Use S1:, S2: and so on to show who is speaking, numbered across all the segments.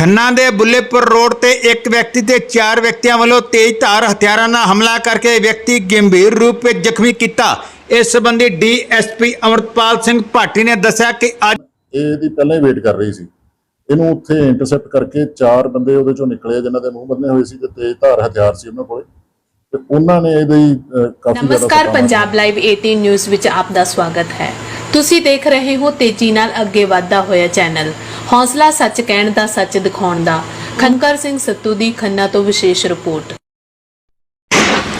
S1: ਖੰਨਾ ਦੇ ਬੁੱਲੇਪੁਰ ਰੋਡ ਤੇ ਇੱਕ ਵਿਅਕਤੀ ਤੇ ਚਾਰ ਵਿਅਕਤੀਆਂ ਵੱਲੋਂ ਤੇਜ਼ ਧਾਰ ਹਥਿਆਰਾਂ ਨਾਲ ਹਮਲਾ ਕਰਕੇ ਵਿਅਕਤੀ ਗੰਭੀਰ ਰੂਪ ਵਿੱਚ ਜ਼ਖਮੀ ਕੀਤਾ। ਇਸ ਸੰਬੰਧੀ ਡੀਐਸਪੀ ਅਮਰਪਾਲ ਸਿੰਘ ਭਾਟੀ ਨੇ ਦੱਸਿਆ ਕਿ ਅੱਜ
S2: ਇਹ ਇਹਦੀ ਪਹਿਲਾਂ ਹੀ ਵੇਟ ਕਰ ਰਹੀ ਸੀ। ਇਹਨੂੰ ਉੱਥੇ ਇੰਟਰਸੈਪਟ ਕਰਕੇ ਚਾਰ ਬੰਦੇ ਉਹਦੇ ਚੋਂ ਨਿਕਲੇ ਜਿਨ੍ਹਾਂ ਦੇ ਮੂੰਹ ਬੰਨੇ ਹੋਏ ਸੀ ਤੇ ਤੇਜ਼ ਧਾਰ ਹਥਿਆਰ ਸੀ ਉਹਨਾਂ ਕੋਲੇ। ਤੇ ਉਹਨਾਂ ਨੇ ਇਹਦੀ ਕਾਫੀ ਜ਼ਿਆਦਾ
S3: ਨਮਸਕਾਰ ਪੰਜਾਬ ਲਾਈਵ 18 ਨਿਊਜ਼ ਵਿੱਚ ਆਪ ਦਾ ਸਵਾਗਤ ਹੈ। ਤੁਸੀਂ ਦੇਖ ਰਹੇ ਹੋ ਤੇਜ਼ੀ ਨਾਲ ਅੱਗੇ ਵਧਦਾ ਹੋਇਆ ਚੈਨਲ ਹੌਸਲਾ ਸੱਚ ਕਹਿਣ ਦਾ, ਸੱਚ ਦਿਖਾਉਣ ਦਾ। ਖੰਕਰ ਸਿੰਘ ਸੱਤੂ ਦੀ ਖੰਨਾ ਤੋਂ ਵਿਸ਼ੇਸ਼ ਰਿਪੋਰਟ।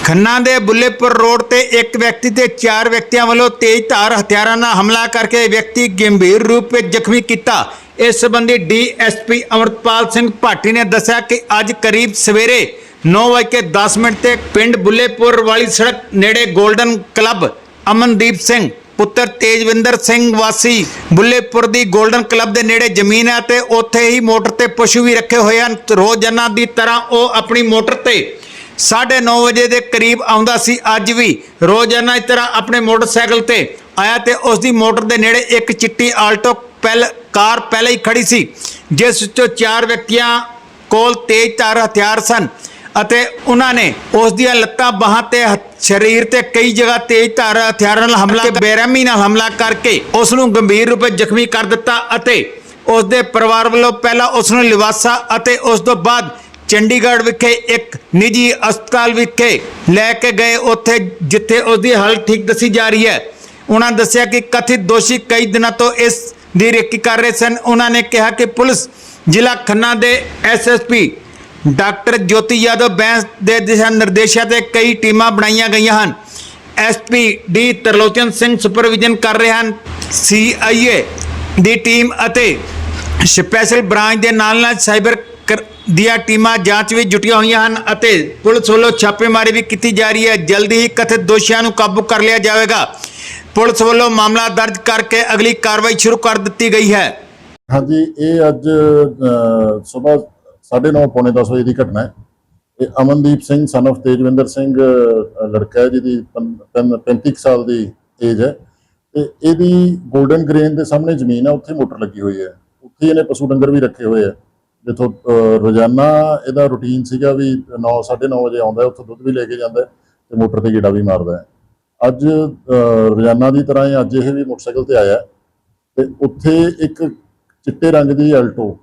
S1: ਖੰਨਾ ਦੇ ਬੁੱਲੇਪੁਰ ਰੋਡ ਤੇ ਇੱਕ ਵਿਅਕਤੀ ਤੇ ਚਾਰ ਵਿਅਕਤੀਆਂ ਵੱਲੋਂ ਤੇਜ਼ ਧਾਰ ਹਥਿਆਰਾਂ ਨਾਲ ਹਮਲਾ ਕਰਕੇ ਵਿਅਕਤੀ ਗੰਭੀਰ ਰੂਪ ਵਿੱਚ ਜ਼ਖਮੀ ਕੀਤਾ। ਇਸ ਸੰਬੰਧੀ ਡੀਐਸਪੀ ਅਮਰਪਾਲ ਸਿੰਘ ਭਾਟੀ ਨੇ ਦੱਸਿਆ ਕਿ ਅੱਜ ਕਰੀਬ ਸਵੇਰੇ 9:10 ਮਿੰਟ ਤੇ ਪਿੰਡ ਬੁੱਲੇਪੁਰ ਵਾਲੀ ਸੜਕ ਨੇੜੇ 골ਡਨ ਕਲੱਬ ਅਮਨਦੀਪ ਸਿੰਘ ਪੁੱਤਰ ਤੇਜਵਿੰਦਰ ਸਿੰਘ ਵਾਸੀ ਬੁੱਲੇਪੁਰ ਦੀ 골ਡਨ ਕਲੱਬ ਦੇ ਨੇੜੇ ਜ਼ਮੀਨ ਹੈ ਤੇ ਉੱਥੇ ਹੀ ਮੋਟਰ ਤੇ ਪਸ਼ੂ ਵੀ ਰੱਖੇ ਹੋਏ ਹਨ। ਰੋਜ਼ਾਨਾ ਦੀ ਤਰ੍ਹਾਂ ਉਹ ਆਪਣੀ ਮੋਟਰ ਤੇ 9:30 ਵਜੇ ਦੇ ਕਰੀਬ ਆਉਂਦਾ ਸੀ। ਅੱਜ ਵੀ ਰੋਜ਼ਾਨਾ ਇਸ ਤਰ੍ਹਾਂ ਆਪਣੇ ਮੋਟਰਸਾਈਕਲ ਤੇ ਆਇਆ ਤੇ ਉਸ ਦੀ ਮੋਟਰ ਦੇ ਨੇੜੇ ਇੱਕ ਚਿੱਟੀ ਆਲਟੋ ਪਹਿਲ ਕਾਰ ਪਹਿਲੇ ਹੀ ਖੜੀ ਸੀ, ਜਿਸ ਵਿੱਚੋਂ ਚਾਰ ਵਿਅਕਤੀਆਂ ਕੋਲ ਤੇਜ਼ ਧਾਰ ਹਥਿਆਰ ਸਨ। ਅਤੇ ਉਹਨਾਂ ਨੇ ਉਸ ਦੀਆਂ ਲੱਤਾਂ ਬਾਹਾਂ ਤੇ ਸਰੀਰ ਤੇ ਕਈ ਜਗ੍ਹਾ ਤੇਜ਼ ਧਾਰ ਹਥਿਆਰਾਂ ਨਾਲ ਹਮਲਾ ਬੇਰਹਿਮੀ ਨਾਲ ਹਮਲਾ ਕਰਕੇ ਉਸ ਨੂੰ ਗੰਭੀਰ ਰੂਪ ਵਿੱਚ ਜ਼ਖਮੀ ਕਰ ਦਿੱਤਾ ਅਤੇ ਉਸ ਦੇ ਪਰਿਵਾਰ ਵੱਲੋਂ ਪਹਿਲਾਂ ਉਸ ਨੂੰ ਲਿਵਾਸਾ ਅਤੇ ਉਸ ਤੋਂ ਬਾਅਦ ਚੰਡੀਗੜ੍ਹ ਵਿਖੇ ਇੱਕ ਨਿੱਜੀ ਹਸਪਤਾਲ ਵਿਖੇ ਲੈ ਕੇ ਗਏ ਉੱਥੇ ਜਿੱਥੇ ਉਸ ਦੀ ਹਾਲਤ ਠੀਕ ਦੱਸੀ ਜਾ ਰਹੀ ਹੈ। ਉਹਨਾਂ ਦੱਸਿਆ ਕਿ ਕਥਿਤ ਦੋਸ਼ੀ ਕਈ ਦਿਨਾਂ ਤੋਂ ਇਸ ਦੀ ਰੇਕੀ ਕਰ ਰਹੇ ਸਨ। ਉਹਨਾਂ ਨੇ ਕਿਹਾ ਕਿ ਪੁਲਿਸ ਜ਼ਿਲ੍ਹਾ ਖੰਨਾ ਦੇ ਐਸਐਸਪੀ ਡਾਕਟਰ ਜੋਤੀ ਯਾਦਵ ਬੈਂਸ ਦੇ ਦਿਸ਼ਾ ਨਿਰਦੇਸ਼ਾਂ ਤੇ ਕਈ ਟੀਮਾਂ ਬਣਾਈਆਂ ਗਈਆਂ ਹਨ। SP D Tarlochan Singh supervision ਕਰ ਰਹੇ ਹਨ। ਸੀਆਈਏ ਦੀ ਟੀਮ ਅਤੇ ਸਪੈਸ਼ਲ ਬ੍ਰਾਂਚ ਦੇ ਨਾਲ ਨਾਲ ਸਾਈਬਰ ਦੀਆਂ ਟੀਮਾਂ ਜਾਂਚ ਵਿੱਚ ਜੁਟੀਆਂ ਹੋਈਆਂ ਹਨ ਅਤੇ ਪੁਲਿਸ ਵੱਲੋਂ ਛਾਪੇਮਾਰੀ ਵੀ ਕੀਤੀ ਜਾ ਰਹੀ ਹੈ। ਜਲਦੀ ਹੀ ਕਥਿਤ ਦੋਸ਼ੀਆਂ ਨੂੰ ਕਾਬੂ ਕਰ ਲਿਆ ਜਾਵੇਗਾ। ਪੁਲਿਸ ਵੱਲੋਂ ਮਾਮਲਾ ਦਰਜ ਕਰਕੇ ਅਗਲੀ ਕਾਰਵਾਈ ਸ਼ੁਰੂ ਕਰ ਦਿੱਤੀ ਗਈ ਹੈ।
S2: ਹਾਂਜੀ, ਇਹ ਅੱਜ ਸਵੇਰ 9:30 ਪੌਣੇ 10 ਵਜੇ ਦੀ ਘਟਨਾ ਹੈ। ਇਹ ਅਮਨਦੀਪ ਸਿੰਘ ਸਨ of ਤੇਜਵਿੰਦਰ ਸਿੰਘ ਲੜਕਾ ਹੈ ਜਿਹਦੀ ਪੰ- ਪੰ- 35 ਕੁ ਸਾਲ ਦੀ ਏਜ ਹੈ। ਤੇ ਇਹਦੀ 골ਡਨ ਗ੍ਰੇਨ ਦੇ ਸਾਹਮਣੇ ਜ਼ਮੀਨ ਹੈ, ਉੱਥੇ ਮੋਟਰ ਲੱਗੀ ਹੋਈ ਹੈ। ਉੱਥੇ ਇਹਨੇ ਪਸ਼ੂ ਡੰਗਰ ਵੀ ਰੱਖੇ ਹੋਏ ਆ ਜਿੱਥੋਂ ਰੋਜ਼ਾਨਾ ਇਹਦਾ ਰੁਟੀਨ ਸੀਗਾ ਵੀ 9 9:30 ਵਜੇ ਆਉਂਦਾ ਉੱਥੋਂ ਦੁੱਧ ਵੀ ਲੈ ਕੇ ਜਾਂਦਾ ਹੈ ਤੇ ਮੋਟਰ ਤੇ ਗੇੜਾ ਵੀ ਮਾਰਦਾ ਹੈ। ਅੱਜ ਰੋਜ਼ਾਨਾ ਦੀ ਤਰ੍ਹਾਂ ਹੀ ਅੱਜ ਇਹ ਵੀ ਮੋਟਰਸਾਈਕਲ ਤੇ ਆਇਆ ਹੈ। ਤੇ ਉੱਥੇ ਇੱਕ ਚਿੱਟੇ ਰੰਗ ਦੀ ਅਲਟੋ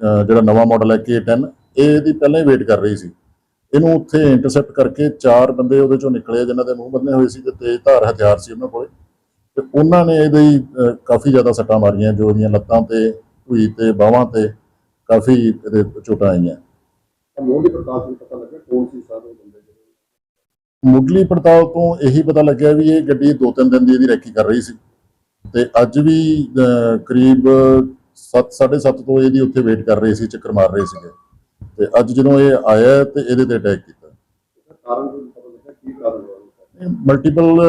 S2: ਜਿਹੜਾ ਨਵਾਂ ਮਾਡਲ ਹੈ K10 ਇਹ ਇਹਦੀ ਪਹਿਲਾਂ ਹੀ ਵੇਟ ਕਰ ਰਹੀ ਸੀ। ਇਹਨੂੰ ਉੱਥੇ ਇੰਟਰਸੈਪਟ ਕਰਕੇ ਚਾਰ ਬੰਦੇ ਉਹਦੇ ਚੋਂ ਨਿਕਲੇ ਜਿਨ੍ਹਾਂ ਦੇ ਮੂੰਹ ਬੰਨੇ ਹੋਏ ਸੀ ਤੇ ਤੇਜ਼ ਧਾਰ ਹਥਿਆਰ ਸੀ ਉਹਨਾਂ ਕੋਲੇ। ਤੇ ਉਹਨਾਂ ਨੇ ਇਹਦੀ ਅਹ, ਕਾਫੀ ਜ਼ਿਆਦਾ ਸੱਟਾਂ ਮਾਰੀਆਂ ਜੋ ਉਹਦੀਆਂ ਲੱਤਾਂ ਤੇ ਢੂਈ ਤੇ ਬਾਹਾਂ ਤੇ ਕਾਫੀ ਇਹਦੇ ਚੋਟਾਂ ਆਈਆਂ।
S4: ਮੂੰਹ ਦੀ ਪ੍ਰਕਾਸ਼ ਨੂੰ ਪਤਾ ਲੱਗਾ ਕੌਣ ਸੀ ਸਾਰੇ ਬੰਦੇ ਜਿਹੜੇ?
S2: ਮੁੱਢਲੀ ਪੜਤਾਲ ਤੋਂ ਇਹੀ ਪਤਾ ਲੱਗਿਆ ਵੀ ਇਹ ਗੱਡੀ ਦੋ ਤਿੰਨ ਦਿਨ ਦੀ ਇਹਦੀ ਰੈਕੀ ਕਰ ਰਹੀ ਸੀ। ਤੇ ਅੱਜ ਵੀ ਕਰੀਬ 7 7:30 ਤੋਂ ਇਹਦੀ ਉੱਥੇ ਵੇਟ ਕਰ ਰਹੇ ਸੀ ਚੱਕਰ ਮਾਰ ਰਹੇ ਸੀਗੇ। ਤੇ ਅੱਜ ਜਦੋਂ ਇਹ ਆਇਆ ਤੇ ਇਹਦੇ ਤੇ ਅਟੈਕ ਕੀਤਾ।
S4: ਕਾਰਨ ਕੀ ਕਾਰਨ
S2: ਮਲਟੀਪਲ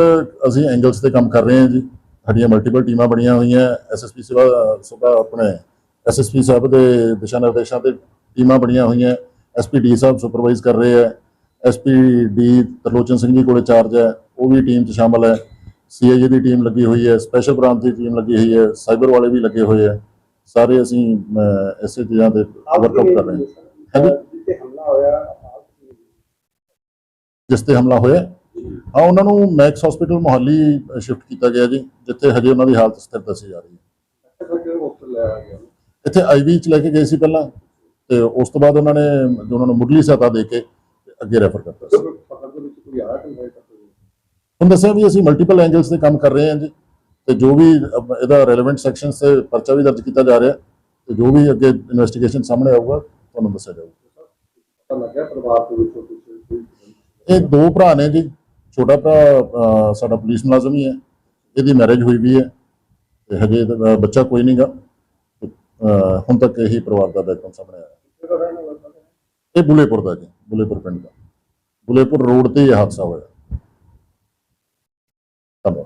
S2: ਅਸੀਂ ਐਂਗਲਸ ਤੇ ਕੰਮ ਕਰ ਰਹੇ ਹਾਂ ਜੀ। ਸਾਡੀਆਂ ਮਲਟੀਪਲ ਟੀਮਾਂ ਬਣੀਆਂ ਹੋਈਆਂ। ਐਸਐਸਪੀ ਸਭਾ ਸਭਾ ਆਪਣੇ ਐਸਐਸਪੀ ਸਾਹਿਬ ਦੇ ਦਿਸ਼ਾ ਨਿਰਦੇਸ਼ਾਂ ਤੇ ਟੀਮਾਂ ਬਣੀਆਂ ਹੋਈਆਂ। ਐਸਪੀਡੀ ਸਾਹਿਬ ਸੁਪਰਵਾਈਜ਼ ਕਰ ਰਹੇ ਹੈ। ਐਸਪੀਡੀ ਤਰਲੋਚਨ ਸਿੰਘ ਜੀ ਕੋਲੇ ਚਾਰਜ ਹੈ। ਉਹ ਵੀ ਟੀਮ 'ਚ ਸ਼ਾਮਲ ਹੈ। ਸੀਆਈਏ ਦੀ ਟੀਮ ਲੱਗੀ ਹੋਈ ਹੈ। ਸਪੈਸ਼ਲ ਬ੍ਰਾਂਚ ਦੀ ਟੀਮ ਲੱਗੀ ਹੋਈ ਹੈ। ਸਾਈਬਰ ਵਾਲੇ ਵੀ ਲੱਗੇ ਹੋਏ ਹੈ। ਸਾਰੇ ਅਸੀਂ ਇਸੇ ਚੀਜ਼ਾਂ ਤੇ ਵਰਕਆਊਟ ਕਰ ਰਹੇ ਹਾਂ। ਹਾਂਜੀ ਜਿਸ ਤੇ ਹਮਲਾ ਹੋਇਆ। ਹਾਂ ਉਹਨਾਂ ਨੂੰ ਮੈਕਸ ਹਸਪੀਟਲ ਮੁਹਾਲੀ ਸ਼ਿਫਟ ਕੀਤਾ ਗਿਆ ਜੀ ਜਿੱਥੇ ਹਜੇ ਉਹਨਾਂ ਦੀ ਹਾਲਤ ਸਥਿਰ ਦੱਸੀ ਜਾ ਰਹੀ ਹੈ। ਇੱਥੇ ਆਈਵੀ ਚ ਲੈ ਕੇ ਗਏ ਸੀ ਪਹਿਲਾਂ ਤੇ ਉਸ ਤੋਂ ਬਾਅਦ ਉਹਨਾਂ ਨੇ ਉਹਨਾਂ ਨੂੰ ਮੁੱਢਲੀ ਸਹਾਇਤਾ ਦੇ ਕੇ ਅੱਗੇ ਰੈਫਰ ਕਰਤਾ ਸੀ। ਹੁਣ ਦੱਸਿਆ ਵੀ ਅਸੀਂ ਮਲਟੀਪਲ ਐਂਗਲਸ ਤੇ ਕੰਮ ਕਰ ਰਹੇ ਹਾਂ ਜੀ। ਤੇ ਜੋ ਵੀ ਇਹਦਾ ਰੈਲੇਵੈਂਟ ਸੈਕਸ਼ਨਸ ਤੇ ਪਰਚਾ ਵੀ ਦਰਜ ਕੀਤਾ ਜਾ ਰਿਹਾ ਤੇ ਜੋ ਵੀ ਅੱਗੇ ਇਨਵੈਸਟੀਗੇਸ਼ਨ ਸਾਹਮਣੇ ਆਊਗਾ ਤੁਹਾਨੂੰ ਦੱਸਿਆ ਜਾਊਗਾ।
S4: ਪਤਾ ਲੱਗਿਆ ਪਰਿਵਾਰ ਦੇ ਵਿੱਚੋਂ ਕਿਸੇ ਕੋਈ
S2: ਇਹ ਦੋ ਭਰਾ ਨੇ ਜੀ। ਛੋਟਾ ਭਰਾ ਸਾਡਾ ਪੁਲਿਸ ਮੁਲਾਜ਼ਮ ਹੀ ਹੈ। ਇਹਦੀ ਮੈਰਿਜ ਹੋਈ ਵੀ ਹੈ। ਤੇ ਹਜੇ ਬੱਚਾ ਕੋਈ ਨਹੀਂਗਾ ਹੁਣ ਤੱਕ ਇਹੀ ਪਰਿਵਾਰ ਦਾ ਬੈਕਗ੍ਰਾਉਂਡ ਸਾਹਮਣੇ ਆਇਆ? ਇਹ ਬੁਲੇਪੁਰ ਦਾ ਜੀ ਬੁਲੇਪੁਰ ਪਿੰਡ ਦਾ। ਬੁਲੇਪੁਰ ਰੋਡ ਤੇ ਇਹ ਹਾਦਸਾ ਹੋਇਆ। ਧੰਨਵਾਦ।